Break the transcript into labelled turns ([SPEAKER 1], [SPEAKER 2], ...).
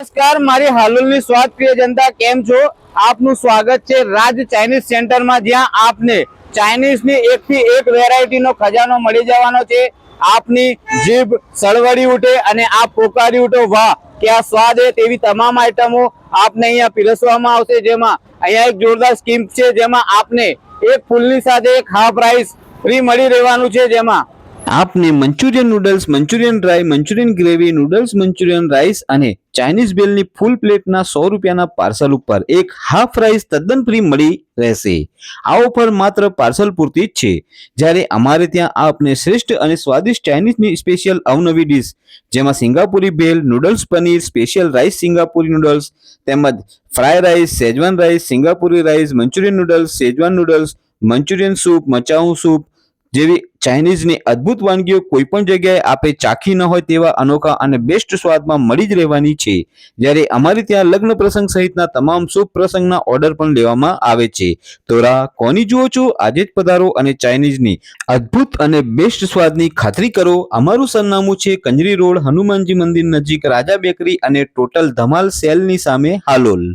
[SPEAKER 1] નમસ્કાર, મારી હાલોલની સ્વાદ પ્રિય જનતા, કેમ છો? આપનું સ્વાગત છે રાજ ચાઇનીઝ સેન્ટરમાં, જ્યાં આપને ચાઇનીઝની એકથી એક વેરાયટીનો ખજાનો મળી જવાનો છે. આપની જીભ સળવડી ઉઠે અને આપ પોકારી ઉઠો. વાહ આ સ્વાદ હે તેવી તમામ આઈટમો આપને અહીંયા પીરસવામાં આવશે. જેમાં અહીંયા એક જોરદાર સ્કીમ છે, જેમાં આપને એક ફૂલની સાથે એક હાફ પ્રાઇસ ફ્રી મળી રહેવાનું છે. જેમાં આપને manchurian noodles manchurian dry manchurian gravy noodles manchurian rice અને ચાઇનીઝ બેલની ફૂલ પ્લેટના સો રૂપિયાના પાર્સલ ઉપર એક હાફ રાઈસ તદ્દન ફ્રી મળી રહેશે. આ ઓફર માત્ર પાર્સલ પૂરતી જ છે. જ્યારે અમારે ત્યાં આપને શ્રેષ્ઠ અને સ્વાદિષ્ટ ચાઇનીઝની સ્પેશિયલ અવનવી ડીશ જેમાં Singapuri bhel noodles paneer special rice Singapuri noodles તેમજ fry rice schezwan rice Singapuri rice manchurian noodles schezwan noodles manchurian soup manchow soup જેવી ચાઇનીઝની અદ્ભુત વાનગીઓ કોઈ પણ જગ્યાએ આપે ચાખી ન હોય તેવા અનોખા અને બેસ્ટ સ્વાદમાં મળી જ રહેવાની છે. જ્યારે અમારે ત્યાં લગ્ન પ્રસંગ સહિતના તમામ શુભ પ્રસંગના ઓર્ડર પણ લેવામાં આવે છે. તો રાહ કોની જુઓ છો? આજે જ પધારો અને ચાઇનીઝની અદ્ભુત અને બેસ્ટ સ્વાદની ખાતરી કરો. અમારું સરનામું છે કંજરી રોડ, હનુમાનજી મંદિર નજીક રાજા બેકરી અને ટોટલ ધમાલ સેલની સામે હાલોલ.